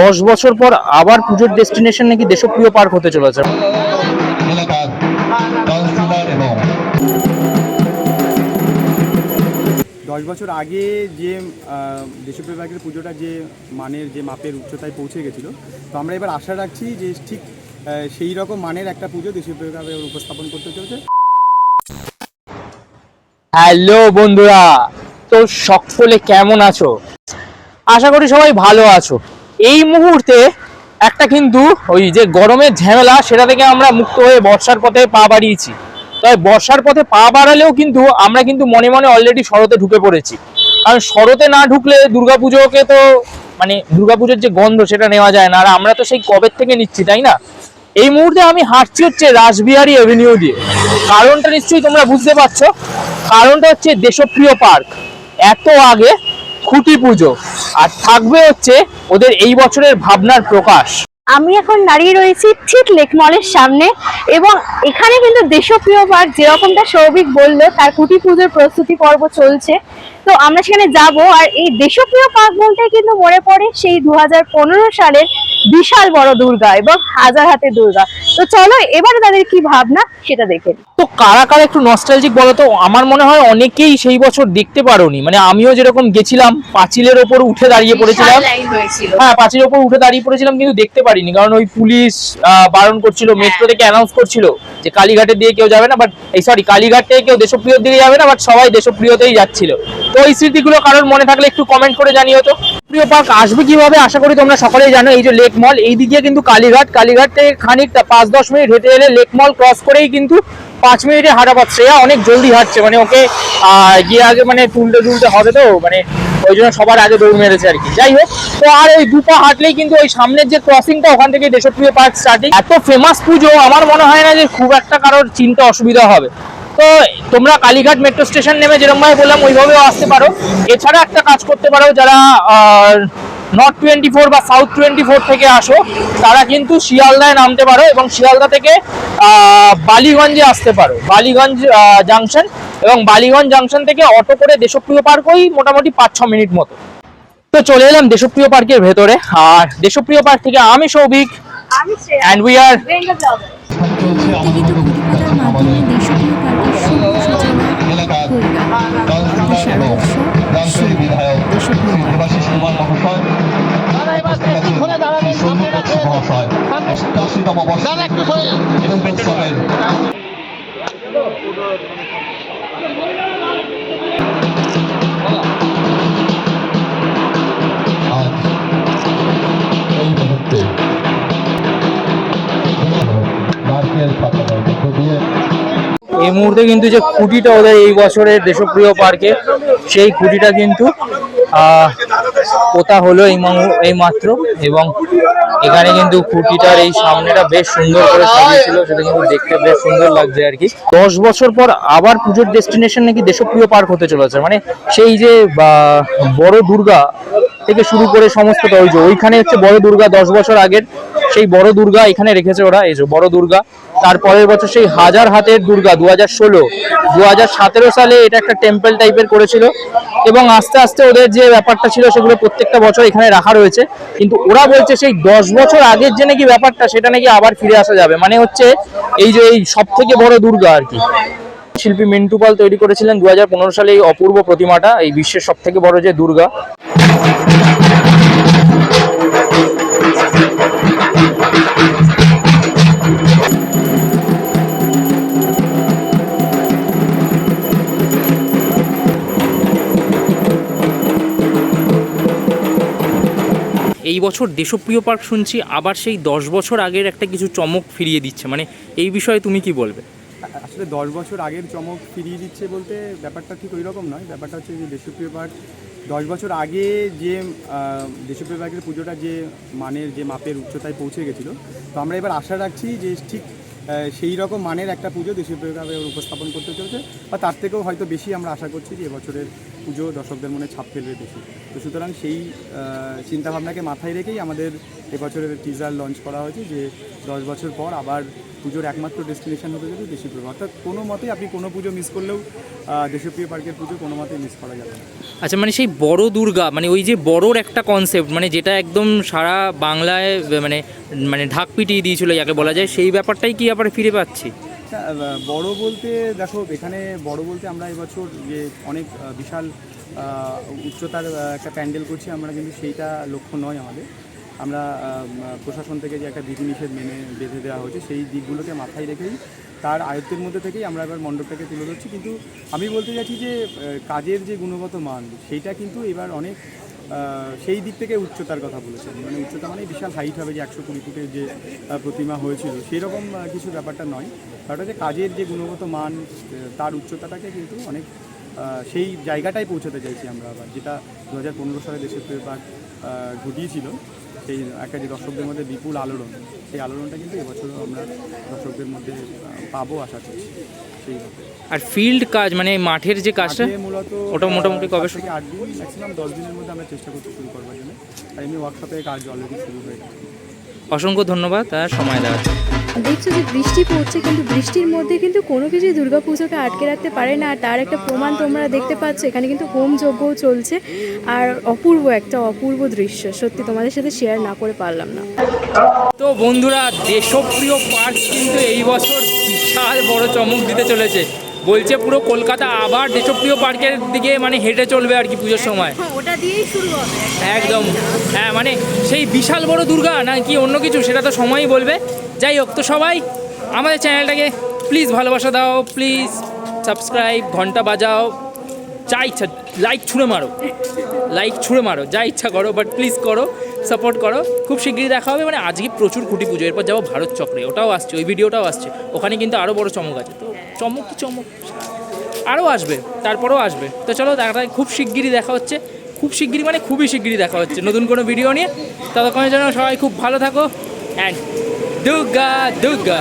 দশ বছর পর আবার পুজোর ডেস্টিনেশন নাকি দেশপ্রিয় পার্ক হতে চলেছে। দশ বছর আগে যে দেশপ্রিয় পার্কের পুজোটা যে মানের যে মাপের উচ্চতায় পৌঁছে গেছিল তো আমরা এবার আশা রাখছি যে ঠিক সেই রকম মানের একটা পুজো দেশপ্রিয় পার্কে উপস্থাপন করতে চলেছে। হ্যালো বন্ধুরা তো সকলে কেমন আছো? আশা করি সবাই ভালো আছো। এই মুহূর্তে একটা কিন্তু ওই যে গরমের ঝামেলা, সেটা থেকে আমরা মুক্ত হয়ে বর্ষার পথে পা বাড়িয়েছি। তবে বর্ষার পথে পা বাড়ালেও কিন্তু আমরা কিন্তু মনে মনে অলরেডি শরতে ঢুকে পড়েছি। কারণ শরতে না ঢুকলে দুর্গাপুজোকে তো মানে দুর্গাপুজোর যে গন্ধ, সেটা নেওয়া যায় না। আর আমরা তো সেই কবের থেকে নিচ্ছি, তাই না? এই মুহূর্তে আমি হাঁটছি হচ্ছে রাসবিহারী এভিনিউ দিয়ে। কারণটা নিশ্চয়ই তোমরা বুঝতে পারছ। কারণটা হচ্ছে দেশপ্রিয় পার্ক। এত আগে খুঁটি পুজো। আর থাকবে হচ্ছে ওদের এই বছরের ভাবনার প্রকাশ। আমি এখন দাঁড়িয়ে রয়েছি ঠিক লেক মলের সামনে এবং এখানে কিন্তু দেশপ্রিয় পার্ক যেরকমটা সৌভিক বলল, তার কুটি পুজোর প্রস্তুতি পর্ব চলছে। তো আমরা সেখানে যাব আর এই দেশপ্রিয় পার্ক বলতে কিন্তু মনে পড়ে সেই দু সালের বিশাল বড় দুর্গা এবং হাজার হাতে দুর্গা। তো চলো এবারে তাদের কি ভাবনা সেটা দেখে তো কারা কারা একটু নস্টালজিক বলো তো? আমার মনে হয় অনেকেই সেই বছর দেখতে পারোনি। মানে আমিও যেরকম গেছিলাম পাঁচিলের ওপর উঠে দাঁড়িয়ে পড়েছিলাম। হ্যাঁ পাঁচিলের ওপর উঠে দাঁড়িয়ে পড়েছিলাম কিন্তু দেখতে পারিনি কারণ ওই পুলিশ আহ, বারণ করছিল মেট্রো থেকে অ্যানাউন্স করছিল। যে কালীঘাটের দিয়ে কেউ যাবে না বাট এই সরি কালীঘাট থেকে কেউ দেশপ্রিয়র দিকে যাবে না বাট সবাই দেশপ্রিয়তেই যাচ্ছিল। তো এই স্মৃতিগুলো কারোর মনে থাকলে একটু কমেন্ট করে জানিও তো। প্রিয় পার্ক আসবে কীভাবে? আশা করি তোমরা সকলেই জানো, এই যে লেক মল এই দিকে কিন্তু কালীঘাট কালীঘাট থেকে খানিকটা পাঁচ দশ মিনিট হেঁটে এলে লেক মল ক্রস করেই কিন্তু পাঁচ মিনিটে হাঁটা শ্রেয়া অনেক জলদি হাঁটছে মানে ওকে গিয়ে আগে মানে তুলতে তুলতে হবে তো মানে ওই জন্য সবার আগে দৌড় মেরেছে আর কি। যাই হোক, তো আর ওই দুপা হাঁটলেই কিন্তু ওই সামনের যে ক্রসিংটা ওখান থেকে দেশপ্রিয় পার্ক স্টার্টিং এত ফেমাস পুজো, আমার মনে হয় না যে খুব একটা কারোর চিন্তা অসুবিধা হবে। তো তোমরা কালীঘাট মেট্রো স্টেশন নেমে যেরকম ভাবে বললাম, ওইভাবেও আসতে পারো। এছাড়া একটা কাজ করতে পারো যারা নর্থ টোয়েন্টি ফোর বা সাউথ টোয়েন্টি ফোর থেকে আসো তারা কিন্তু শিয়ালদায় নামতে পারো এবং শিয়ালদা থেকে বালিগঞ্জে আসতে পারো। বালিগঞ্জ জাংশন এবং বালিগঞ্জ জাংশন থেকে অটো করে দেশপ্রিয় পার্ক ওই মোটামুটি পাঁচ ছ মিনিট মতো। তো চলে এলাম দেশপ্রিয় পার্কের ভেতরে। আর দেশপ্রিয় পার্ক থেকে আমি সৌভিক অ্যান্ড উই আর এবং এই মুহূর্তে কিন্তু যে খুঁটিটা ওদের এই বছরের দেশপ্রিয় পার্কে সেই খুঁটিটা কিন্তু পোতা হলো এই এই মাত্র এবং এখানে কিন্তু খুঁটিটার এই সামনেটা বেশ সুন্দর করে সাজিয়েছিল, সেটা কিন্তু দেখতে বেশ সুন্দর লাগছে আর কি। দশ বছর পর আবার পুজোর ডেস্টিনেশন নাকি দেশপ্রিয় পার্ক হতে চলেছে মানে সেই যে বড় দুর্গা থেকে শুরু করে সমস্তটা ওই যে, ওইখানে হচ্ছে বড় দুর্গা দশ বছর আগের সেই বড় দুর্গা এখানে রেখেছে ওরা, এই যে বড় দুর্গা। তারপরের বছর সেই হাজার হাতের দুর্গা দু হাজার ষোলো। দু হাজার সতেরো সালে এটা একটা টেম্পল টাইপের করেছিল এবং আস্তে আস্তে ওদের যে ব্যাপারটা ছিল সেগুলো প্রত্যেকটা বছর এখানে রাখা রয়েছে। কিন্তু ওরা বলছে সেই দশ বছর আগের যে নাকি ব্যাপারটা, সেটা নাকি আবার ফিরে আসা যাবে। মানে হচ্ছে এই যে এই সব থেকে বড় দুর্গা আর কি। শিল্পী মিন্টু পাল তৈরি করেছিলেন দু হাজার পনেরো সালে এই অপূর্ব প্রতিমাটা, এই বিশ্বের সব থেকে বড় যে দুর্গা। এই বছর দেশপ্রিয় পার্ক শুনছি, আবার সেই দশ বছর আগের একটা কিছু চমক ফিরিয়ে দিচ্ছে। মানে এই বিষয়ে তুমি কি বলবে? আসলে দশ বছর আগের চমক ফিরিয়ে দিচ্ছে বলতে ব্যাপারটা ঠিক ওই রকম নয়। ব্যাপারটা হচ্ছে যে দেশপ্রিয় পার্ক দশ বছর আগে যে দেশপ্রিয় পার্কের পুজোটা যে মানের, যে মাপের উচ্চতায় পৌঁছে গেছিল। তো আমরা এবার আশা রাখছি যে ঠিক সেই রকম মানের একটা পুজো দেশীয় প্রিয়ভাবে উপস্থাপন করতে চলেছে বা তার থেকেও হয়তো বেশি আমরা আশা করছি যে এবছরের পুজো দর্শকদের মনে ছাপ ফেলবে বেশি। তো সুতরাং সেই চিন্তাভাবনাকে মাথায় রেখেই আমাদের এবছরের টিজার লঞ্চ করা হয়েছে যে দশ বছর পর আবার পুজোর একমাত্র ডেস্টিনেশন হতে যাবে প্রিয় অর্থাৎ কোনো মতেই আপনি কোনো পুজো মিস করলেও দেশপ্রিয় পার্কের পুজো কোনো মতেই মিস করা যাবে না। আচ্ছা মানে সেই বড় দুর্গা মানে ওই যে বড়োর একটা কনসেপ্ট মানে যেটা একদম সারা বাংলায় মানে মানে ঢাক পিটিয়ে দিয়েছিল, যাকে বলা যায়, সেই ব্যাপারটাই কি আবার ফিরে পাচ্ছি। আচ্ছা, বড় বলতে দেখো এখানে বড় বলতে আমরা এবছর যে অনেক বিশাল উচ্চতার একটা প্যান্ডেল করছি আমরা কিন্তু সেইটা লক্ষ্য নয় আমাদের। আমরা প্রশাসন থেকে যে একটা বিধিনিষেধ মেনে বেঁধে দেওয়া হয়েছে সেই দিকগুলোকে মাথায় রেখেই তার আয়ত্তের মধ্যে থেকেই আমরা এবার মণ্ডপটাকে তুলে ধরছি। কিন্তু আমি বলতে চাইছি যে কাজের যে গুণগত মান সেইটা কিন্তু এবার অনেক সেই দিক থেকে উচ্চতার কথা বলেছেন। মানে উচ্চতা মানে বিশাল হাইট হবে যে একশো কুড়ি ফুটের যে প্রতিমা হয়েছিল। সেরকম কিছু ব্যাপারটা নয়। কারণ যে কাজের যে গুণগত মান তার উচ্চতাটাকে কিন্তু অনেক সেই জায়গাটাই পৌঁছাতে চাইছি আমরা আবার, যেটা দু হাজার পনেরো সালে দেশের প্রেরপাক ঘটিয়েছিল। সেই একটা যে দর্শকদের মধ্যে বিপুল আলোড়ন সেই আলোড়নটা কিন্তু এবছরও আমরা দর্শকদের মধ্যে পাবো আশা করছি আর ফিল্ড কাজ মানে মাঠের যে কাজটা মূলত ওটা মোটামুটি কবে থেকে আট দিন ম্যাক্সিমাম দশ দিনের মধ্যে আমরা চেষ্টা করছি শুরু করবার জন্য আর এমনি ওয়ার্কশপে কাজ অলরেডি শুরু হয়ে গেছে। অসংখ্য ধন্যবাদ আর সময় দেওয়ার জন্য। দেখছ যে বৃষ্টি পড়ছে, কিন্তু বৃষ্টির মধ্যে কিন্তু কোনো কিছুই দুর্গাপুজোকে আটকে রাখতে পারে না। আর তার একটা প্রমাণ তোমরা দেখতে পাচ্ছ, এখানে কিন্তু হোম যজ্ঞও চলছে। আর অপূর্ব একটা অপূর্ব দৃশ্য, সত্যি তোমাদের সাথে শেয়ার না করে পারলাম না। তো বন্ধুরা, দেশপ্রিয় পার্ক কিন্তু এই বছর বিশাল বড় চমক দিতে চলেছে। বলছে পুরো কলকাতা আবার দেশপ্রিয় পার্কের দিকে মানে হেঁটে চলবে আর কি পুজোর সময়। ওটা দিয়েই শুরু হবে। একদম হ্যাঁ মানে সেই বিশাল বড় দুর্গা না কি অন্য কিছু সেটা তো সময়ই বলবে। যাই হোক তো সবাই আমাদের চ্যানেলটাকে প্লিজ ভালোবাসা দাও প্লিজ সাবস্ক্রাইব ঘণ্টা বাজাও। যা ইচ্ছা লাইক ছুঁড়ে মারো। লাইক ছুঁড়ে মারো যা ইচ্ছা করো বাট প্লিজ করো সাপোর্ট করো। খুব শীঘ্রই দেখা হবে মানে আজকে প্রচুর খুঁটি পুজো এরপর যাব ভারত চক্রে ওটাও আসছে ওই ভিডিওটাও আসছে। ওখানে কিন্তু আরও বড় চমক আছে। তো চমক চমক। আরও আসবে, তারপরেও আসবে। তো চলো দেখা খুব শিগগিরই দেখা হচ্ছে। খুব শিগগিরই মানে খুবই শিগগিরই দেখা হচ্ছে নতুন কোনো ভিডিও নিয়ে। ততক্ষণের জন্য সবাই খুব ভালো থাকো। অ্যান্ড দুর্গা দুর্গা।